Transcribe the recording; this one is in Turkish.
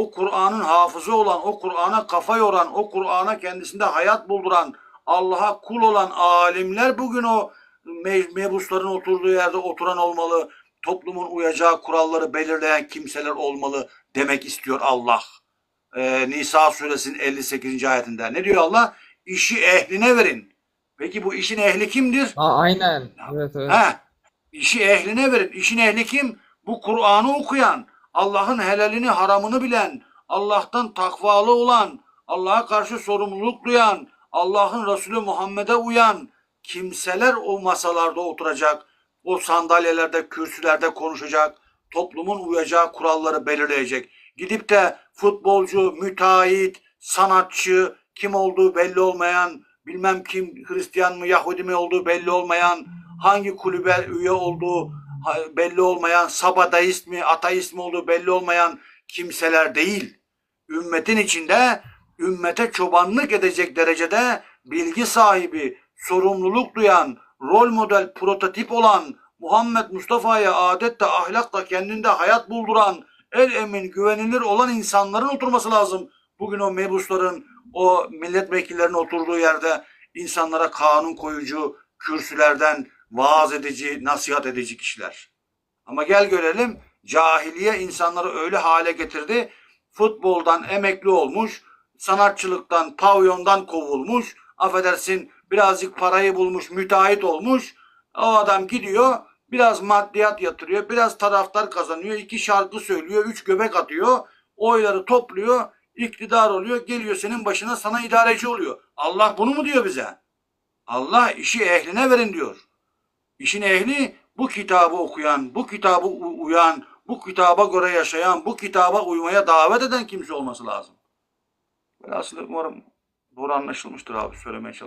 o Kur'an'ın hafızı olan, o Kur'an'a kafa yoran, o Kur'an'a kendisinde hayat bulduran, Allah'a kul olan alimler bugün o me- mebusların oturduğu yerde oturan olmalı, toplumun uyacağı kuralları belirleyen kimseler olmalı demek istiyor Allah. Ee, Nisa suresinin 58. ayetinde. Ne diyor Allah? İşi ehline verin. Peki bu işin ehli kimdir? Aa, aynen. Evet evet. He, işi ehline verin. İşin ehli kim? Bu Kur'an'ı okuyan, Allah'ın helalini haramını bilen, Allah'tan takvalı olan, Allah'a karşı sorumluluk duyan, Allah'ın Resulü Muhammed'e uyan kimseler o masalarda oturacak, o sandalyelerde, kürsülerde konuşacak, toplumun uyacağı kuralları belirleyecek. Gidip de futbolcu, müteahhit, sanatçı, kim olduğu belli olmayan, bilmem kim Hristiyan mı Yahudi mi olduğu belli olmayan, hangi kulübe üye olduğu belli olmayan, sabadaist mi, ateist mi olduğu belli olmayan kimseler değil. Ümmetin içinde ümmete çobanlık edecek derecede bilgi sahibi, sorumluluk duyan, rol model, prototip olan, Muhammed Mustafa'ya adette, ahlakla kendinde hayat bulduran, el emin, güvenilir olan insanların oturması lazım. Bugün o mebusların, o milletvekillerinin oturduğu yerde insanlara kanun koyucu, kürsülerden vaaz edici, nasihat edici kişiler. Ama gel görelim cahiliye insanları öyle hale getirdi. Futboldan emekli olmuş, sanatçılıktan, pavyondan kovulmuş, affedersin birazcık parayı bulmuş, müteahhit olmuş. O adam gidiyor, biraz maddiyat yatırıyor, biraz taraftar kazanıyor, iki şarkı söylüyor, üç göbek atıyor, oyları topluyor, iktidar oluyor, geliyor senin başına sana idareci oluyor. Allah bunu mu diyor bize? Allah işi ehline verin diyor. İşin ehli bu kitabı okuyan, bu kitabı uyan, bu kitaba göre yaşayan, bu kitaba uymaya davet eden kimse olması lazım. Velhasıl umarım doğru anlaşılmıştır abi söylemeye çalıştım.